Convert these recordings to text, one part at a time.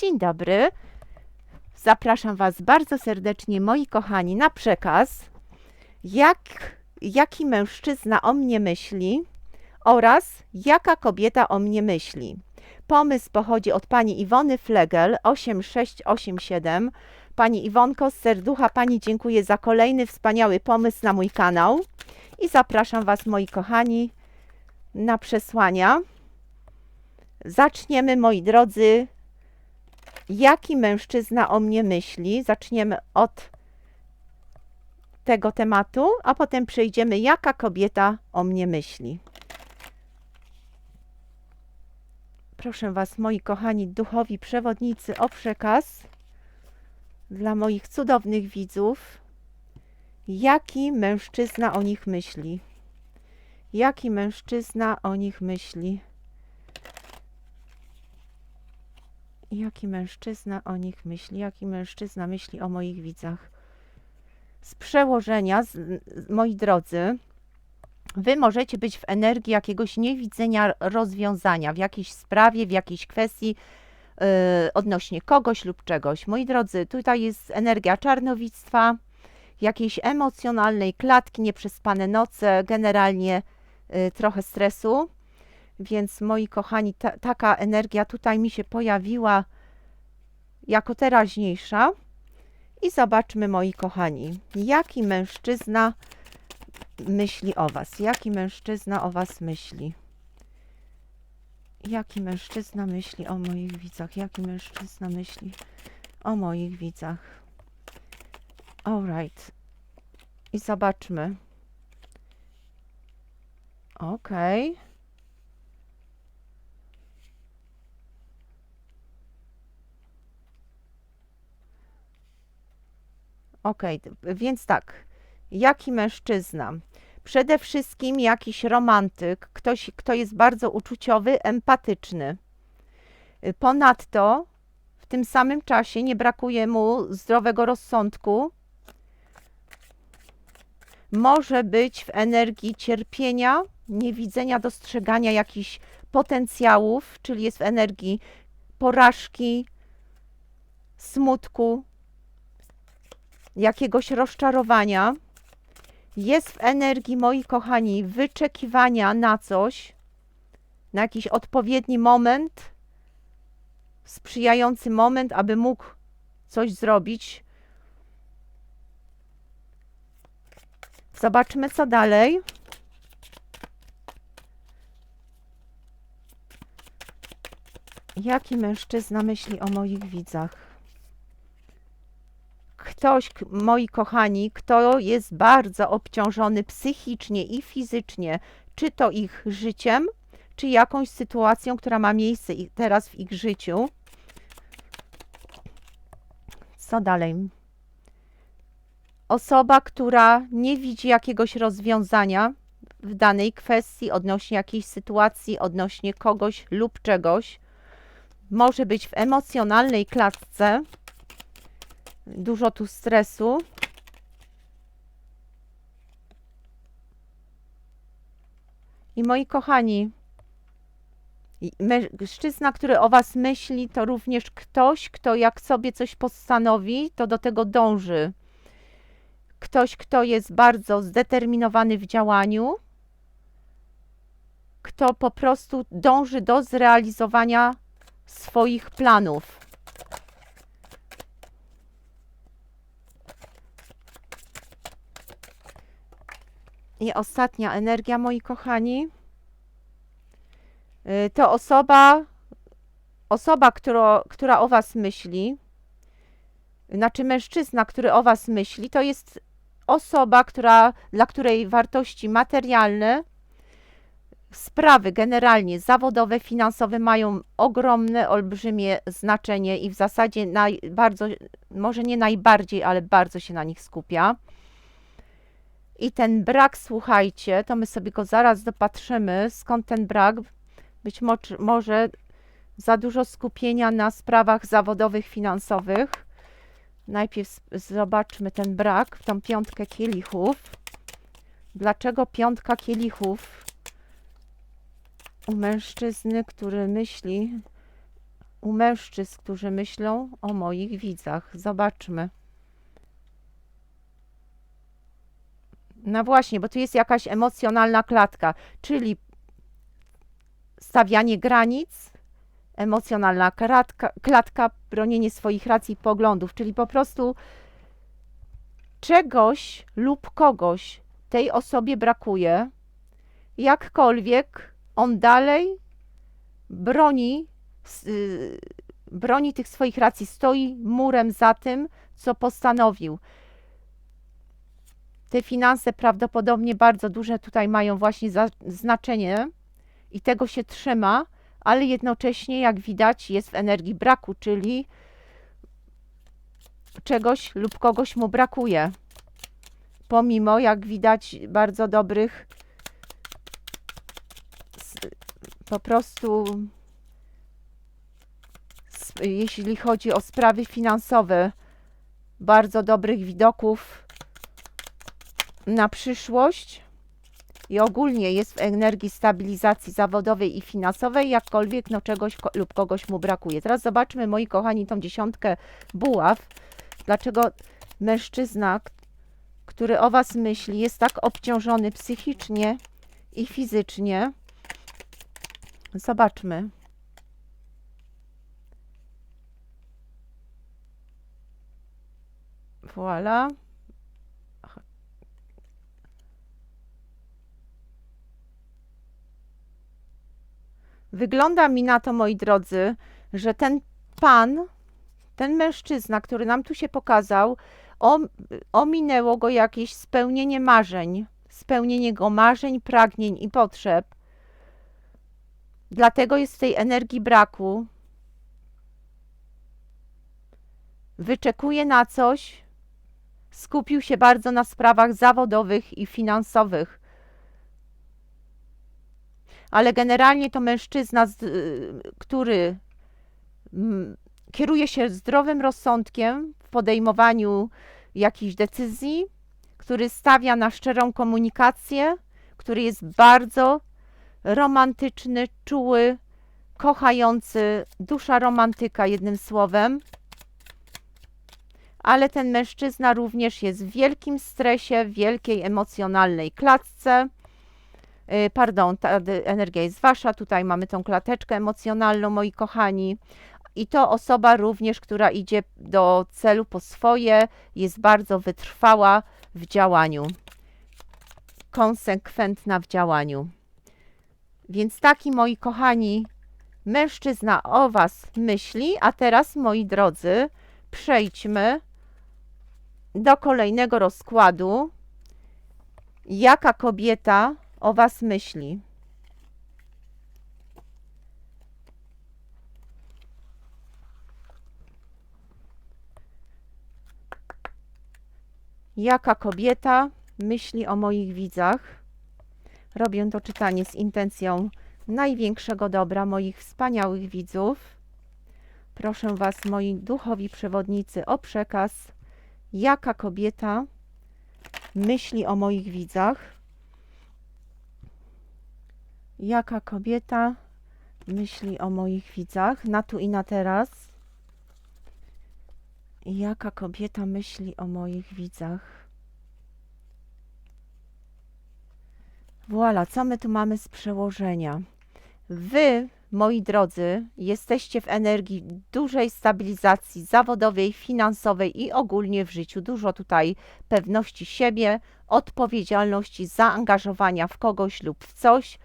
Dzień dobry. Zapraszam Was bardzo serdecznie, moi kochani, na przekaz, jak, jaki mężczyzna o mnie myśli oraz jaka kobieta o mnie myśli. Pomysł pochodzi od pani Iwony Flegel 8687. Pani Iwonko, z serducha Pani dziękuję za kolejny wspaniały pomysł na mój kanał i zapraszam Was, moi kochani, na przesłania. Zaczniemy, moi drodzy, jaki mężczyzna o mnie myśli. Zaczniemy od tego tematu, a potem przejdziemy, jaka kobieta o mnie myśli. Proszę Was, moi kochani duchowi przewodnicy, o przekaz dla moich cudownych widzów, jaki mężczyzna o nich myśli. Jaki mężczyzna o nich myśli. Jaki mężczyzna o nich myśli? Jaki mężczyzna myśli o moich widzach? Z przełożenia, z, moi drodzy, wy możecie być w energii jakiegoś niewidzenia rozwiązania w jakiejś sprawie, w jakiejś kwestii yy, odnośnie kogoś lub czegoś. Moi drodzy, tutaj jest energia czarnowictwa, jakiejś emocjonalnej klatki, nieprzespane noce, generalnie yy, trochę stresu. Więc moi kochani, ta, taka energia tutaj mi się pojawiła jako teraźniejsza. I zobaczmy, moi kochani, jaki mężczyzna myśli o Was. Jaki mężczyzna o Was myśli? Jaki mężczyzna myśli o moich widzach? Jaki mężczyzna myśli o moich widzach? Alright. I zobaczmy. Okej. Okay. Okej, okay, więc tak. Jaki mężczyzna? Przede wszystkim jakiś romantyk, ktoś, kto jest bardzo uczuciowy, empatyczny. Ponadto w tym samym czasie nie brakuje mu zdrowego rozsądku. Może być w energii cierpienia, niewidzenia, dostrzegania jakichś potencjałów, czyli jest w energii porażki, smutku, jakiegoś rozczarowania, jest w energii, moi kochani, wyczekiwania na coś, na jakiś odpowiedni moment, sprzyjający moment, aby mógł coś zrobić. Zobaczmy, co dalej. Jaki mężczyzna myśli o moich widzach? Ktoś, moi kochani, kto jest bardzo obciążony psychicznie i fizycznie, czy to ich życiem, czy jakąś sytuacją, która ma miejsce teraz w ich życiu. Co dalej? Osoba, która nie widzi jakiegoś rozwiązania w danej kwestii, odnośnie jakiejś sytuacji, odnośnie kogoś lub czegoś, może być w emocjonalnej klatce, Dużo tu stresu. I moi kochani, mężczyzna, który o Was myśli, to również ktoś, kto jak sobie coś postanowi, to do tego dąży. Ktoś, kto jest bardzo zdeterminowany w działaniu, kto po prostu dąży do zrealizowania swoich planów. I ostatnia energia, moi kochani, y, to osoba, osoba, która, która o Was myśli, znaczy mężczyzna, który o Was myśli, to jest osoba, która, dla której wartości materialne, sprawy generalnie zawodowe, finansowe mają ogromne, olbrzymie znaczenie i w zasadzie naj, bardzo, może nie najbardziej, ale bardzo się na nich skupia. I ten brak, słuchajcie, to my sobie go zaraz dopatrzymy, skąd ten brak. Być może za dużo skupienia na sprawach zawodowych, finansowych. Najpierw zobaczmy ten brak, tą piątkę kielichów. Dlaczego piątka kielichów u mężczyzny, który myśli, u mężczyzn, którzy myślą o moich widzach. Zobaczmy. No właśnie, bo tu jest jakaś emocjonalna klatka, czyli stawianie granic, emocjonalna kratka, klatka, bronienie swoich racji i poglądów, czyli po prostu czegoś lub kogoś tej osobie brakuje, jakkolwiek on dalej broni, y, broni tych swoich racji, stoi murem za tym, co postanowił. Te finanse prawdopodobnie bardzo duże tutaj mają właśnie znaczenie i tego się trzyma, ale jednocześnie, jak widać, jest w energii braku, czyli czegoś lub kogoś mu brakuje. Pomimo, jak widać, bardzo dobrych, po prostu, jeśli chodzi o sprawy finansowe, bardzo dobrych widoków na przyszłość i ogólnie jest w energii stabilizacji zawodowej i finansowej, jakkolwiek no czegoś ko- lub kogoś mu brakuje. Teraz zobaczmy, moi kochani, tą dziesiątkę buław. Dlaczego mężczyzna, który o Was myśli, jest tak obciążony psychicznie i fizycznie. Zobaczmy. Voilà. Wygląda mi na to, moi drodzy, że ten pan, ten mężczyzna, który nam tu się pokazał, om, ominęło go jakieś spełnienie marzeń, spełnienie jego marzeń, pragnień i potrzeb. Dlatego jest w tej energii braku. Wyczekuje na coś, skupił się bardzo na sprawach zawodowych i finansowych ale generalnie to mężczyzna, y, który mm, kieruje się zdrowym rozsądkiem w podejmowaniu jakichś decyzji, który stawia na szczerą komunikację, który jest bardzo romantyczny, czuły, kochający, dusza romantyka, jednym słowem. Ale ten mężczyzna również jest w wielkim stresie, w wielkiej emocjonalnej klatce. Y, Pardon, ta energia jest wasza. Tutaj mamy tą klateczkę emocjonalną, moi kochani. I to osoba również, która idzie do celu po swoje, jest bardzo wytrwała w działaniu, konsekwentna w działaniu. Więc taki, moi kochani, mężczyzna o Was myśli. A teraz, moi drodzy, przejdźmy do kolejnego rozkładu. Jaka kobieta o Was myśli? Jaka kobieta myśli o moich widzach? Robię to czytanie z intencją największego dobra moich wspaniałych widzów. Proszę Was, moi duchowi przewodnicy, o przekaz, jaka kobieta myśli o moich widzach. Jaka kobieta myśli o moich widzach na tu i na teraz? Jaka kobieta myśli o moich widzach? Voilà, co my tu mamy z przełożenia? Wy, moi drodzy, jesteście w energii dużej stabilizacji zawodowej, finansowej i ogólnie w życiu. Dużo tutaj pewności siebie, odpowiedzialności, zaangażowania w kogoś lub w coś.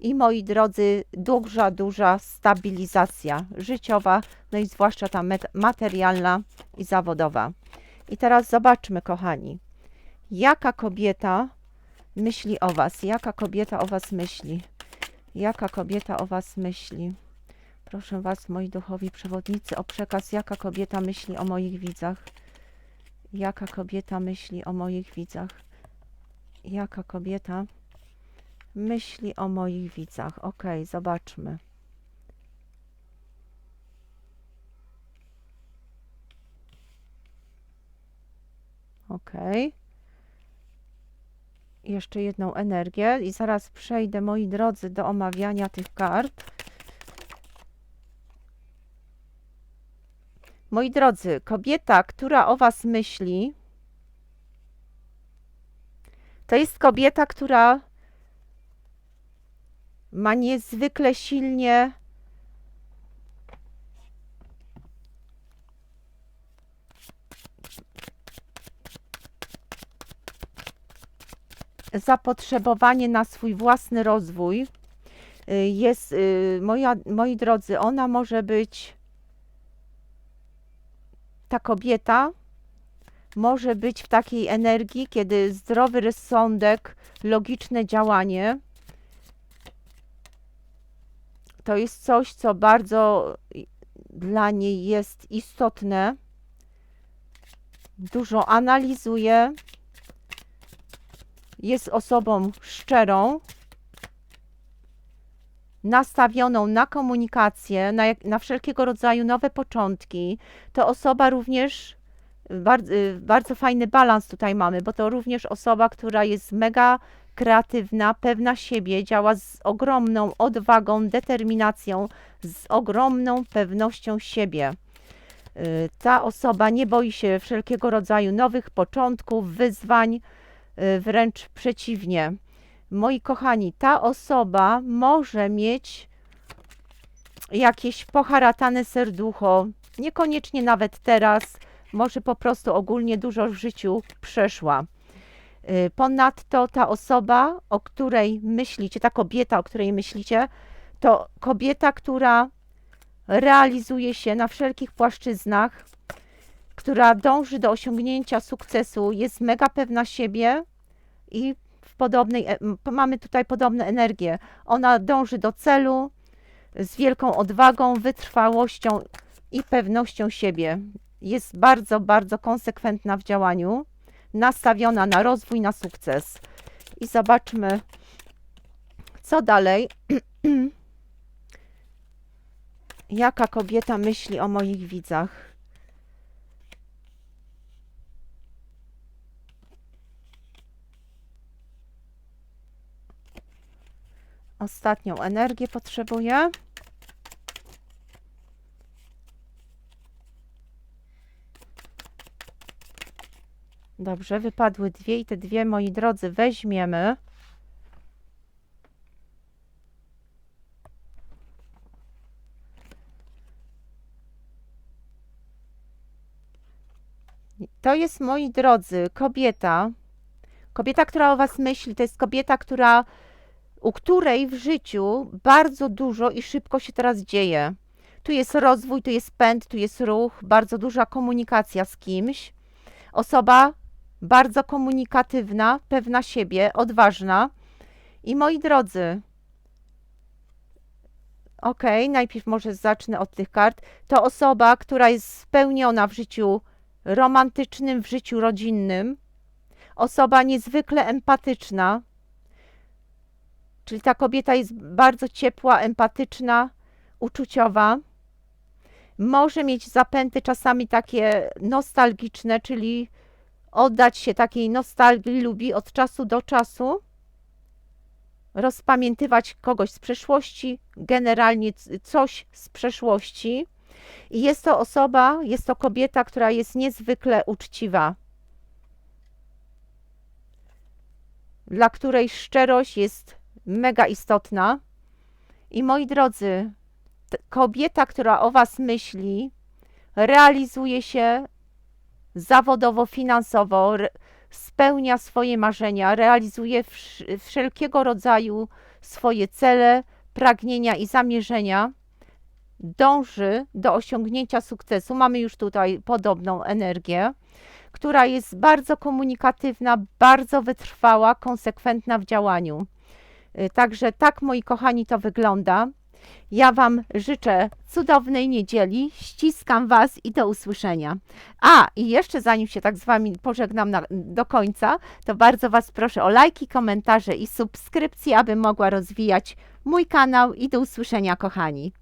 I moi drodzy, duża, duża stabilizacja życiowa, no i zwłaszcza ta materialna i zawodowa. I teraz zobaczmy, kochani, jaka kobieta myśli o Was, jaka kobieta o Was myśli, jaka kobieta o Was myśli. Proszę Was, moi duchowi przewodnicy, o przekaz, jaka kobieta myśli o moich widzach, jaka kobieta myśli o moich widzach, jaka kobieta myśli o moich widzach. Ok, zobaczmy. Ok. Jeszcze jedną energię i zaraz przejdę, moi drodzy, do omawiania tych kart. Moi drodzy, kobieta, która o Was myśli, to jest kobieta, która ma niezwykle silnie zapotrzebowanie na swój własny rozwój. Y, Jest, y, moja, moi drodzy, ona może być ta kobieta może być w takiej energii, kiedy zdrowy rozsądek, logiczne działanie to jest coś, co bardzo dla niej jest istotne. Dużo analizuje, jest osobą szczerą, nastawioną na komunikację, na, na wszelkiego rodzaju nowe początki. To osoba również, bardzo, bardzo fajny balans tutaj mamy, bo to również osoba, która jest mega kreatywna, pewna siebie, działa z ogromną odwagą, determinacją, z ogromną pewnością siebie. Y, Ta osoba nie boi się wszelkiego rodzaju nowych początków, wyzwań, y, wręcz przeciwnie. Moi kochani, ta osoba może mieć jakieś poharatane serducho, niekoniecznie nawet teraz, może po prostu ogólnie dużo w życiu przeszła. Y, Ponadto ta osoba, o której myślicie, ta kobieta, o której myślicie, to kobieta, która realizuje się na wszelkich płaszczyznach, która dąży do osiągnięcia sukcesu, jest mega pewna siebie i w podobnej, e- mamy tutaj podobne energie. Ona dąży do celu z wielką odwagą, wytrwałością i pewnością siebie. Jest bardzo, bardzo konsekwentna w działaniu, nastawiona na rozwój, na sukces. I zobaczmy, co dalej. Jaka kobieta myśli o moich widzach? Ostatnią energię potrzebuję. Dobrze, wypadły dwie i te dwie, moi drodzy, weźmiemy. To jest, moi drodzy, kobieta. Kobieta, która o Was myśli, to jest kobieta, która, u której w życiu bardzo dużo i szybko się teraz dzieje. Tu jest rozwój, tu jest pęd, tu jest ruch, bardzo duża komunikacja z kimś. Osoba bardzo komunikatywna, pewna siebie, odważna. I moi drodzy, ok, najpierw może zacznę od tych kart. To osoba, która jest spełniona w życiu romantycznym, w życiu rodzinnym. Osoba niezwykle empatyczna, czyli ta kobieta jest bardzo ciepła, empatyczna, uczuciowa. Może mieć zapęty czasami takie nostalgiczne, czyli oddać się takiej nostalgii, lubi od czasu do czasu rozpamiętywać kogoś z przeszłości, generalnie coś z przeszłości. I jest to osoba, jest to kobieta, która jest niezwykle uczciwa, dla której szczerość jest mega istotna. I moi drodzy, kobieta, która o Was myśli, realizuje się zawodowo, finansowo, spełnia swoje marzenia, realizuje wsz- wszelkiego rodzaju swoje cele, pragnienia i zamierzenia, dąży do osiągnięcia sukcesu. Mamy już tutaj podobną energię, która jest bardzo komunikatywna, bardzo wytrwała, konsekwentna w działaniu. Y, Także tak, moi kochani, to wygląda. Ja Wam życzę cudownej niedzieli, ściskam Was i do usłyszenia. A, i jeszcze zanim się tak z Wami pożegnam na, do końca, to bardzo Was proszę o lajki, komentarze i subskrypcje, aby mogła rozwijać mój kanał i do usłyszenia, kochani.